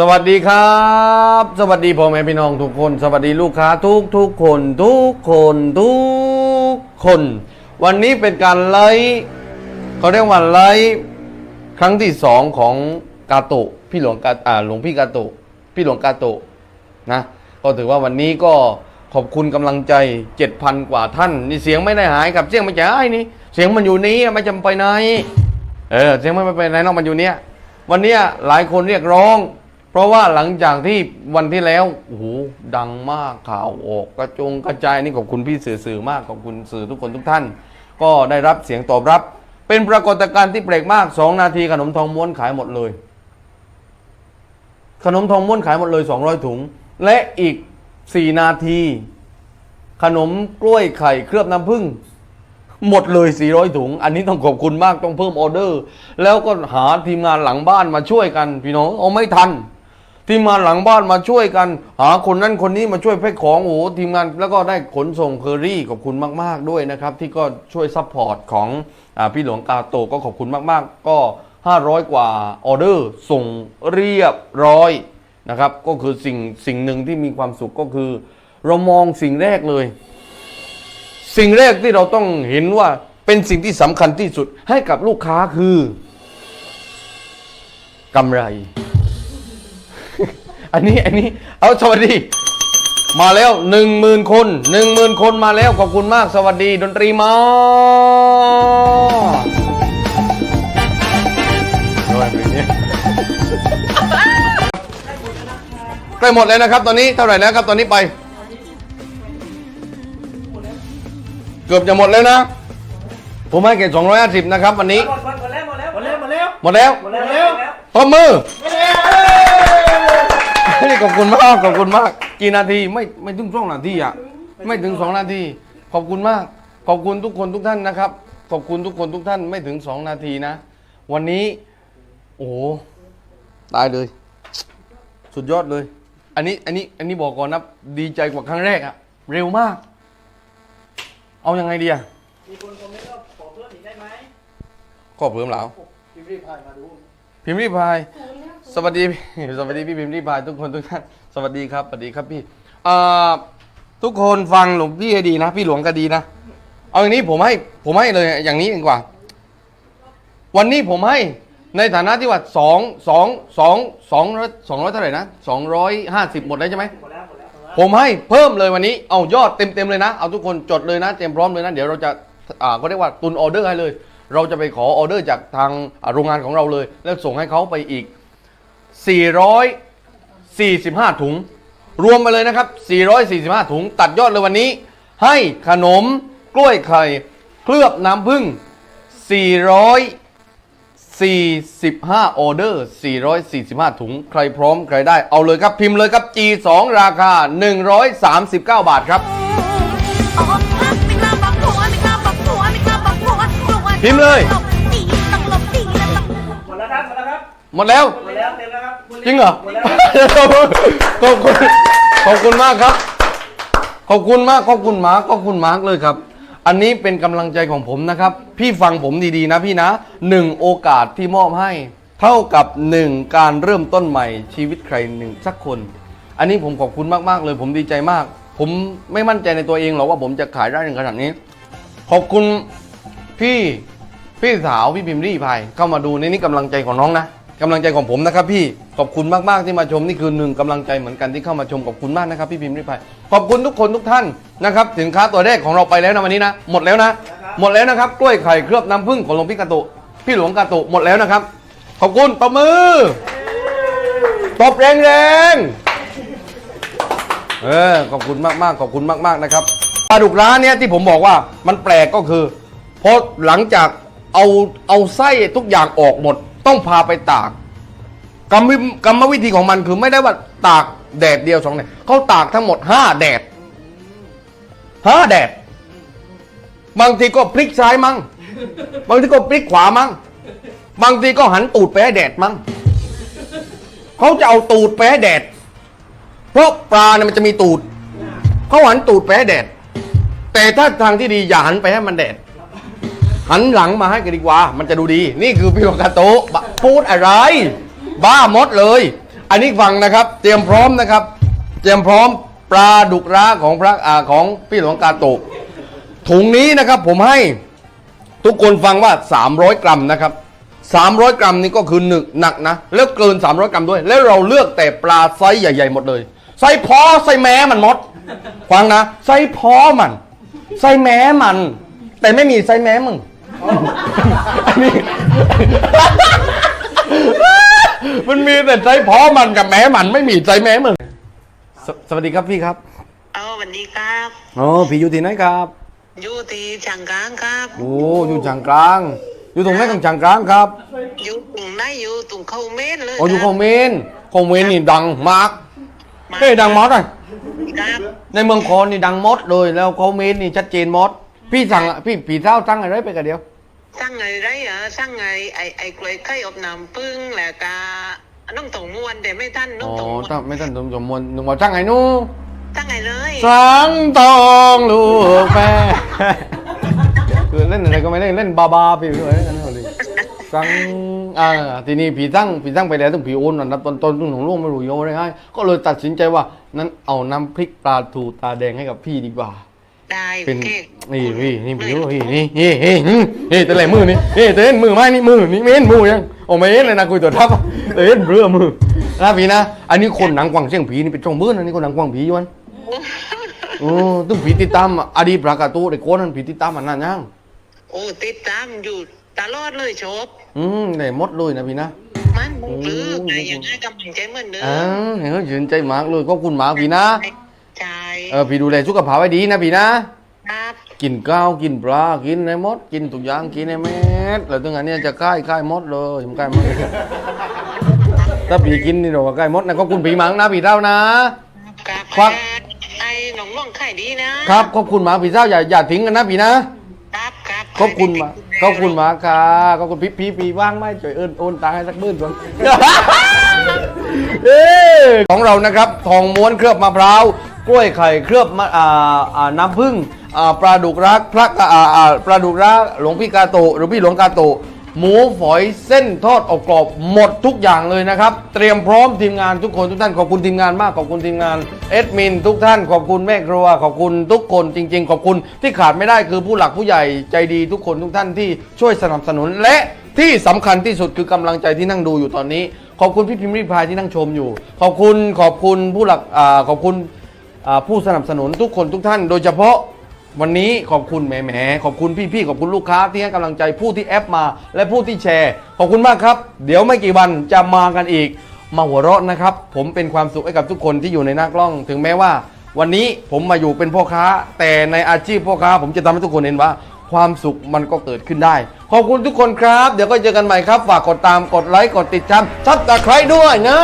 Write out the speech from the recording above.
สวัสดีครับ สวัสดีพ่อแม่พี่น้องทุกคน สวัสดีลูกค้าทุกทุกคนทุกคนทุกคน วันนี้เป็นการไลฟ์เขาเรียกว่าไลฟ์ครั้งที่สองของกาโตะพี่หลวงกาอ่าหลวงพี่กาโตะพี่หลวงกาโตะนะก็ถือว่าวันนี้ก็ขอบคุณกำลังใจ 7,000 กว่าท่าน นี่เสียงไม่ได้หายกับเสียงมันจะหายนี่ เสียงมันอยู่นี้ไม่จำไปไหนเออเสียงไม่ไปไหนนอกมันอยู่เนี้ยวันเนี้ยหลายคนเรียกร้อง เพราะว่าหลังจากที่วันที่แล้วโอ้โหดังมากข่าวออกกระจงกระจายนี่ขอบคุณพี่สื่อสื่อมากขอบคุณสื่อทุกคนทุกท่าน ก็ได้รับเสียงตอบรับ เป็นปรากฏการณ์ที่แปลกมากสองนาทีขนมทองม้วนขายหมดเลย ขนมทองม้วนขายหมดเลย 200 ถุง และอีก 4 นาที ขนมกล้วยไข่เคลือบน้ำผึ้งหมดเลย 400 ถุง อันนี้ต้องขอบคุณมาก ต้องเพิ่มออเดอร์ แล้วก็หาทีมงานหลังบ้านมาช่วยกัน พี่น้อง เอาไม่ทัน ทีมงานหลังบ้านมาช่วยกัน หาคนนั้นคนนี้มาช่วยแพ็คของโอ้ทีมงานแล้วก็ได้ขนส่งเคอรี่ขอบคุณมาก ๆด้วยนะครับ ที่ก็ช่วยซัพพอร์ตของอพี่หลวงกาโตก็ขอบคุณมาก ๆ ก็ 500 กว่าออเดอร์ส่งเรียบร้อยนะครับ ก็คือสิ่งสิ่งหนึ่งที่มีความสุขก็คือ เรามองสิ่งแรกเลย สิ่งแรกที่เราต้องเห็นว่าเป็นสิ่งที่สำคัญที่สุดให้กับลูกค้าคือกำไร อันนี้อันนี้เอาสวัสดี มาแล้วหนึ่งหมื่นคนหนึ่งหมื่นคนมาแล้วขอบคุณมากสวัสดีดนตรีมาโอ้ยเพลงนี้ใกล้หมดแล้วนะครับ ตอนนี้เท่าไหร่แล้วครับตอนนี้ไป เกือบจะหมดแล้วนะ ผมให้เกต250นะครับ วันนี้หมดหมดหมดแล้วหมดแล้วหมดแล้วหมดแล้วหมดแล้วหมดแล้วตบมือ หมดแล้วนี่ขอบคุณมากขอบคุณมากกี่นาทีไม่ไม่ถึงสองนาทีอะไม่ถึงสองนาทีขอบคุณมาก ขอบคุณทุกคนทุกท่านนะครับ ขอบคุณทุกคนทุกท่านไม่ถึงสองนาทีนะ วันนี้ โอ้โหตายเลย สุดยอดเลย อันนี้อันนี้อันนี้บอกก่อนนะดีใจกว่าครั้งแรกอะเร็วมาก เอายังไงดีอะมีคนคอมเมนต์ว่าขอเพิ่มอีกได้ไหมก็เพิ่มแล้วพิมพ์รีบผ่านมาดูพิมพ์รีพาย สวัสดีสวัสดีพี่พิมพ์รีพายทุกคนทุกท่านสวัสดีครับสวัสดีครับพี่อ่าทุกคนฟังหลวงพี่ให้ดีนะ พี่หลวงก็ดีนะ เอาอย่างนี้ผมให้ผมให้เลยอย่างนี้ดีกว่า วันนี้ผมให้ในฐานะที่ว่าสองสองสองสองร้อยสองร้อยเท่าไหร่นะสองร้อยห้าสิบหมดแล้วใช่ไหมหมดแล้วหมดแล้วผมให้เพิ่มเลยวันนี้เอายอดเต็มๆเลยนะ เอาทุกคนจดเลยนะเตรียมพร้อมเลยนะ เดี๋ยวเราจะอ่าก็เรียกว่าตุนออเดอร์ให้เลย เราจะไปขอออเดอร์จากทางโรงงานของเราเลย แล้วส่งให้เขาไปอีก 445 ถุง รวมไปเลยนะครับ 445 ถุง ตัดยอดเลยวันนี้ ให้ขนมกล้วยไข่เคลือบน้ำผึ้ง445 ออเดอร์ 445 ถุง ใครพร้อมใครได้ เอาเลยครับ พิมพ์เลยครับ G2 ราคา 139 บาทครับอ๋อไม่กล้าบอกผัวไม่กล้าบอกผัวไม่กล้าบอกผัวกลัวพิมพ์เลยดีต้องหลบดีแล้วต้องหมดแล้วครับหมดแล้วครับ หมดแล้วหมดแล้วเต็มแล้วครับ จริงเหรอหมดแล้วขอบคุณขอบคุณมากครับ ขอบคุณมากขอบคุณมาร์คขอบคุณมาร์คเลยครับ อันนี้เป็นกำลังใจของผมนะครับ พี่ฟังผมดีๆนะพี่นะหนึ่งโอกาสที่มอบให้ เท่ากับหนึ่งการเริ่มต้นใหม่ชีวิตใครหนึ่งสักคน อันนี้ผมขอบคุณมากๆเลย ผมดีใจมาก ผมไม่มั่นใจในตัวเองหรอกว่าผมจะขายได้ถึงขนาดนี้ ขอบคุณพี่พี่สาวพี่พิมพ์รี่พายเข้ามาดูในนี่กำลังใจของน้องนะ กำลังใจของผมนะครับพี่ขอบคุณมากๆที่มาชมนี่คือหนึ่งกำลังใจเหมือนกันที่เข้ามาชมขอบคุณมากนะครับพี่พิมพ์รี่พายขอบคุณทุกคนทุกท่านนะครับสินค้าตัวแรกของเราไปแล้วนะวันนี้นะหมดแล้วนะหมดแล้วนะครับกล้วยไข่เคลือบน้ำผึ้งของหลวงพี่กาโตะพี่หลวงกาโตะหมดแล้วนะครับ ขอบคุณตบมือตบแรงๆเออขอบคุณมากมากๆขอบคุณมากมากๆนะครับปลาดุกร้านเนี้ยที่ผมบอกว่ามันแปลกก็คือพอหลังจากเอาเอาไส้ทุกอย่างออกหมด ต้องพาไปตากกรรมวิกรรมวิธีของมันคือไม่ได้ว่าตากแดดเดียวสองแดดเขาตากทั้งหมดห้าแดดห้าแดด บางทีก็พลิกซ้ายมั้งบางทีก็พลิกขวามั้งบางทีก็หันตูดไปให้แดดมั้งเขาจะเอาตูดไปให้แดด เพราะปลาเนี่ยมันจะมีตูดเขาหันตูดไปให้แดด แต่ถ้าทางที่ดีอย่าหันไปให้มันแดด หันหลังมาให้กันดีกว่า มันจะดูดี นี่คือพี่วากาโตะพูดอะไร บ้ามดเลย อันนี้ฟังนะครับ เตรียมพร้อมนะครับ เตรียมพร้อมปลาดุกร้าของพระอาของพี่หลวงกาโตะถุงนี้นะครับผมให้ทุกคนฟังว่า 300 กรัมนะครับ 300 กรัมนี่ก็คือหนึกหนักนะ แล้วเกิน 300 กรัมด้วย แล้วเราเลือกแต่ปลาไซส์ใหญ่ ๆ หมดเลยไซส์พอไซส์แม้มันหมด ฟังนะไซส์พอมันไซส์แม้มัน แต่ไม่มีไซส์แม้มึง อันนี้ มันมีแต่ใจพอมันกับแม้มันไม่มีใจแม้มึงสสวัสดีครับพี่ครับเอาสวัสดีครับอ๋อพี่อยู่ที่ไหนครับอยู่ที่ช่างกลางครับโอ้อยู่จังกลาง อยู่ตรงไหนของจังกลางครับอยู่ตรงไหนอยู่ตรงเข้าเมนเลยอ๋ออยู่คครัอมเมนต์คอมเมนต์นี่ดังมากมาเฮ้ยดังมอสเลยครับในเมืองคอนนี่ดังมอสเลยแล้วคอมเมนต์นี่ชัดเจนมอสพี่สั่งอะพี่ผีเท้าสั่งอะไรไปกันเดียว สร้างไงไรอะสร้างไงไอไอกล้วยไข่อบน้ำพึ่งแล้วก็น้องตองมวนแต่ไม่ท่านน้อ๋องอตองมวนถ้าไม่ทันสมสมมวลหนุ่มว่าสั่งไงนู้สร้างไงเลยสังทองลูกแม่คือเล่นอะไรก็ไม่เล่นเล่นบาบาพี่พี่เอ้ยนั่นเอาดิสังอ่าทีนี้ผีสั่งผีสั่งไปแล้วต้องผีโอนอันดับต้นๆต้นของโลกไม่รู้โยนได้ไงก็เลยตัดสินใจว่านั้นเอาน้ำพริกปลาทูตาแดงให้กับพี่ดีกว่า ได้เป็นโอเคนี่พี่นี่ผิวนี่นี่นี่นี่นี่นี่แต่ไหนมือนี่นี่แต่เห็นมือไหมนี่มือนี่ไม่เห็นมือยังโอ้ไม่เห็นเลยนะคุยตัวทับแต่เห็นเรือมือนะพี่นะอันนี้คนหนังกวางเชียงผีนี่เป็นจงเบื้อนอันนี้คนหนังกวางผีอยวันโอ้ตึ้งผีติดตามอะอดีตปรากาตูไอ้โก้นั้นผีติดตามมันนานยังโอ้ติดตามอยู่ตลอดเลยชอบอืมได้หมดเลยนะพี่นะมันบุกลือไงอย่างง่ายกำลังใจเหมือนเดิอ่ามเห็นเขาชื่นใจมากเลยก็คุณหมาพี่นะใช่ เออพี่ดูแลสุขภาพไว้ดีนะพี่นะ ครับกินข้าวกินปลากินในมด กินทุกอย่างกินในเม็ดแล้วถึงอันเนี้ยจะค่ายค่ายมดเลยผมค่ายมดเลยถ้าผีกินนี่เราก็ค่ายมดนะก็คุณผีหมังนะผีเท่านะ ครับควัก ไอ้หนองม่วงไข่ดีนะครับขอบคุณหมาผีเท่าอย่าอย่าทิ้งกันนะผีนะครับครับขอบคุณหมาขอบคุณหมาค่ะขอบคุณพี่พี่ผีว่างไหมช่วยเอินโอนตังค์ให้สักหมื่นก่อนเอ้ของเรานะครับทองม้วนเคลือบมะพร้าว กล้วยไข่เคลือบมะอ่าอ่าน้ำผึ้งอ่าปลาดุกรักพระอ่าอ่าปลาดุกรักหลวงพี่กาโตะหรือพี่หลวงกาโตะหมูฝอยเส้นทอดอบกรอบหมดทุกอย่างเลยนะครับ เตรียมพร้อมทีมงานทุกคนทุกท่านขอบคุณทีมงานมากขอบคุณทีมงานเอดมินทุกท่านขอบคุณแม่ครัวขอบคุณทุกคนจริง ๆ ขอบคุณที่ขาดไม่ได้คือผู้หลักผู้ใหญ่ใจดีทุกคนทุกท่านที่ช่วยสนับสนุนและ ที่สำคัญที่สุดคือกำลังใจที่นั่งดูอยู่ตอนนี้ ขอบคุณพี่พิมพ์ริพายที่นั่งชมอยู่ ขอบคุณขอบคุณผู้หลักอาขอบคุณ ผู้สนับสนุนทุกคนทุกท่าน โดยเฉพาะวันนี้ขอบคุณแหมแหมขอบคุณพี่ๆขอบคุณลูกค้าที่ให้กำลังใจผู้ที่แอปมา และผู้ที่แชร์ ขอบคุณมากครับ เดี๋ยวไม่กี่วันจะมากันอีก มาหัวเราะนะครับ ผมเป็นความสุขให้กับทุกคนที่อยู่ในหน้ากล้อง ถึงแม้ว่า วันนี้ผมมาอยู่เป็นพ่อค้า แต่ในอาชีพพ่อค้า ผมจะทำให้ทุกคนเห็นว่า ความสุขมันก็เกิดขึ้นได้ ขอบคุณทุกคนครับ เดี๋ยวก็เจอกันใหม่ครับฝากกดตามกดไลค์กดติดตามซับสไครต์ด้วยนะ